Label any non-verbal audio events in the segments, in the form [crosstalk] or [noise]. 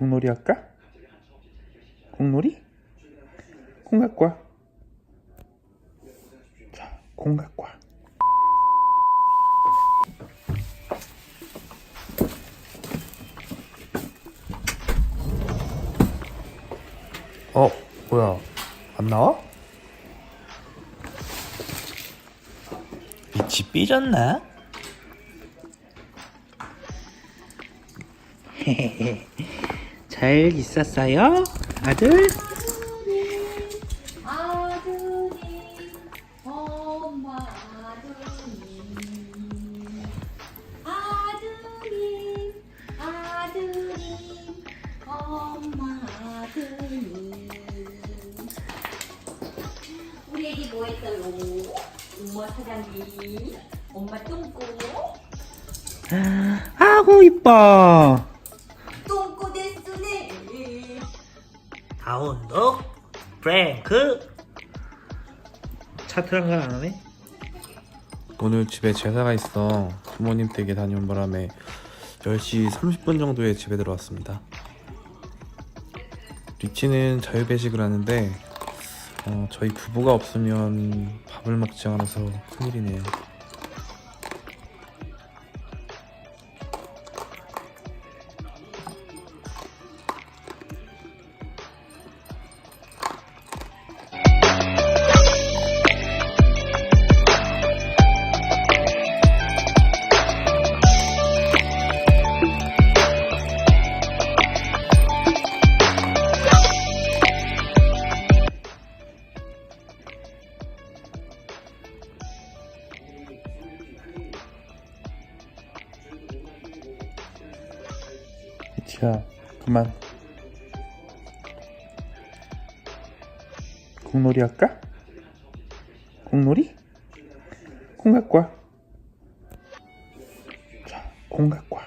공놀이 할까? 공놀이? 콩 갖고 와. 자, 콩 갖고 와. 어, 뭐야? 안 나와? 빛이 삐졌나? [laughs] 잘 있었어요, 아들? 엄마 우리 애기 뭐 했어요? 엄마 사장님 엄마 똥꼬 아구 이뻐. 다운독 프랭크. 차트란 걸안 하네? 오늘 집에 제사가 있어. 부모님 댁에 다녀온 바람에 10시 30분 정도에 집에 들어왔습니다. 리치는 자유배식을 하는데 어, 저희 부부가 없으면 밥을 먹지 않아서 큰일이네요 리치야 그만 공놀이 할까? 공놀이? 콩 갖고 와. 자, 콩 갖고 와.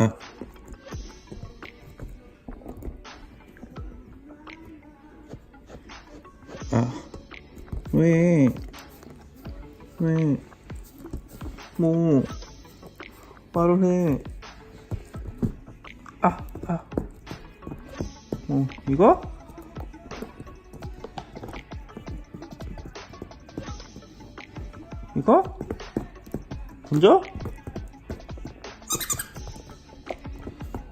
어. 왜? 왜? 뭐, 말을 해. 아, 아. 뭐, 이거? 이거? 앉아?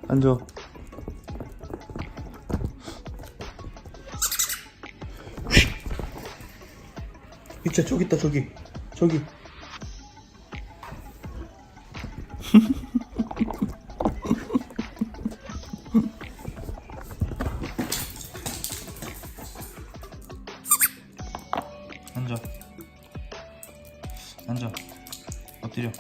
앉아. 있자 저기 있다 저기. 저기. [laughs] 앉아. 앉아. 엎드려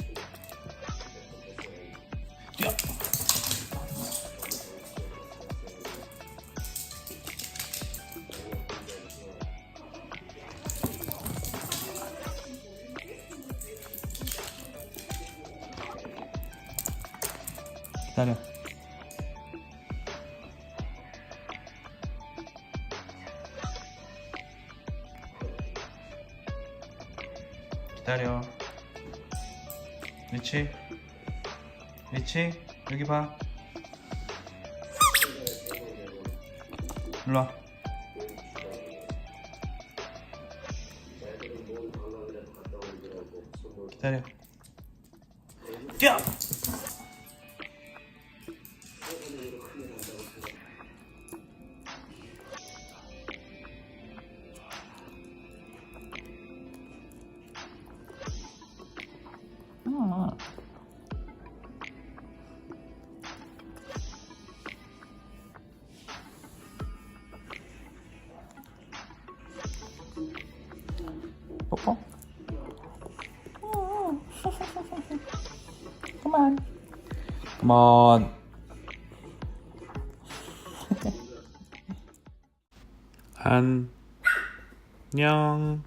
기다려. 기다려. 위치. 위치. 여기 봐. 일로와. 기다려. 뛰어 뽀뽀. [laughs] 그만. 그만. [laughs] 안녕.